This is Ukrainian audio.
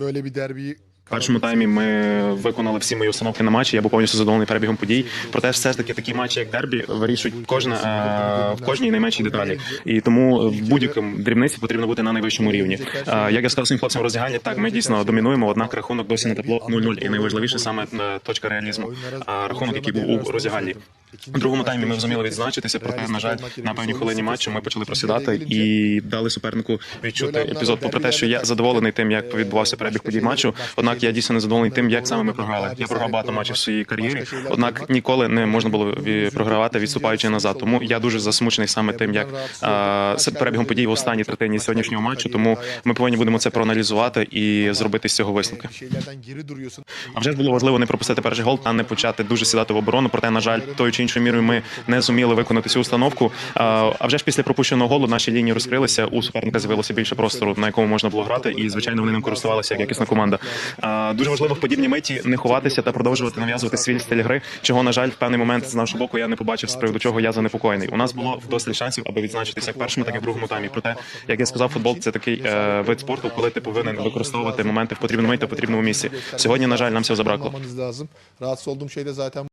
böyle bir derbiyi В першому таймі ми виконали всі мої установки на матчі. Я був повністю задоволений перебігом подій. Проте все ж таки такі матчі, як дербі, вирішують кожна е, в кожній найменшій деталі. І тому в будь-якому дрібниці потрібно бути на найвищому рівні. Е, як я сказав своїм хлопцям роздягальні, так ми дійсно домінуємо. Однак рахунок досі не тепло 0-0. І найважливіше саме е, точка реалізму. Рахунок, який був у роздягальні. У другому таймі ми зуміли відзначитися, проте, на жаль, на певній хвилині матчу ми почали просідати і дали супернику відчути епізод. Попри те, що я задоволений тим, як відбувався перебіг подій матчу. Однак я дійсно не задоволений тим, як саме ми програли. Я програв багато матчів в своїй кар'єрі, однак ніколи не можна було програвати, відступаючи назад. Тому я дуже засмучений саме тим, як а, перебігом подій в останній третині сьогоднішнього матчу. Тому ми повинні будемо це проаналізувати і зробити з цього висновки. А вже ж було важливо не пропустити перший гол та не почати дуже сідати в оборону. Проте, на жаль, тою чи іншою мірою ми не зуміли виконати цю установку. А вже ж після пропущеного голу наші лінії розкрилися. У суперника з'явилося більше простору, на якому можна було грати, і звичайно вони ним користувалися як якісна команда. Дуже важливо в подібній миті не ховатися та продовжувати нав'язувати свій стиль гри. Чого на жаль, в певний момент з нашого боку я не побачив з приводу чого я занепокоєний. У нас було вдосталь шансів, аби відзначитися як в першому, так і в другому таймі. Проте, як я сказав, футбол це такий е, вид спорту, коли ти повинен використовувати моменти в потрібному в потрібному місці. Сьогодні, на жаль, нам все забракло.